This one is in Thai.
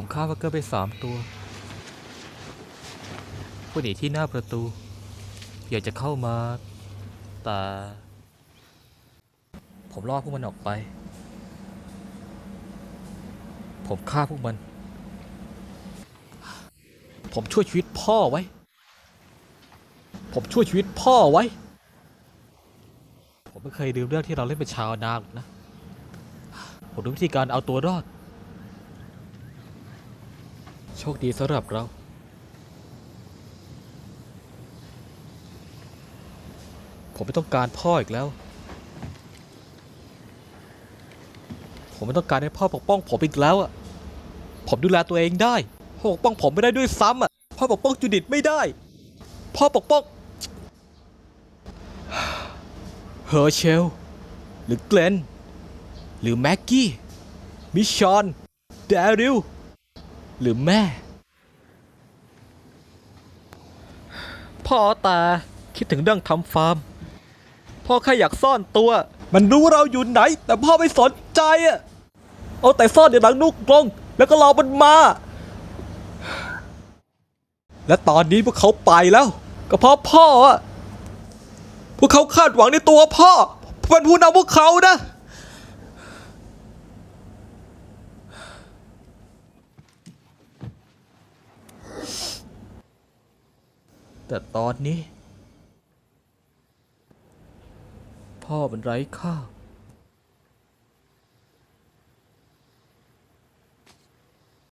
ผมฆ่าวักเกอร์ไปสามตัว ผู้หนีที่หน้าประตู อยากจะเข้ามา แต่ผมล่อพวกมันออกไป ผมฆ่าพวกมัน ผมช่วยชีวิตพ่อไว้ ผมช่วยชีวิตพ่อไว้ ผมไม่เคยลืมเรื่องที่เราเล่นเป็นชาวนาหรอกนะ ผมรู้วิธีการเอาตัวรอด โชคดีสำหรับเรา ผมไม่ต้องการพ่ออีกแล้ว ผมไม่ต้องการให้พ่อปกป้องผมอีกแล้วอะ ผมดูแลตัวเองได้ พ่อปกป้องผมไม่ได้ด้วยซ้ำอะ พ่อปกป้องจูดิตไม่ได้ พ่อปกป้องเฮอร์เชล หรือเกลน หรือแม็กกี้ มิชชอน แดริล หรือแม่ พ่อตาคิดถึงเรื่องทำฟาร์ม พ่อแค่อยากซ่อนตัว มันรู้เราอยู่ไหน แต่พ่อไม่สนใจอะเอาแต่ซ่อนอยู่หลังนุกกรงแล้วก็รอมันมา และตอนนี้พวกเขาไปแล้ว ก็เพราะพ่ออะพวกเขาคาดหวังในตัวพ่อเป็นผู้นำพวกเขานะ แต่ตอนนี้ พ่อมันไร้ค่า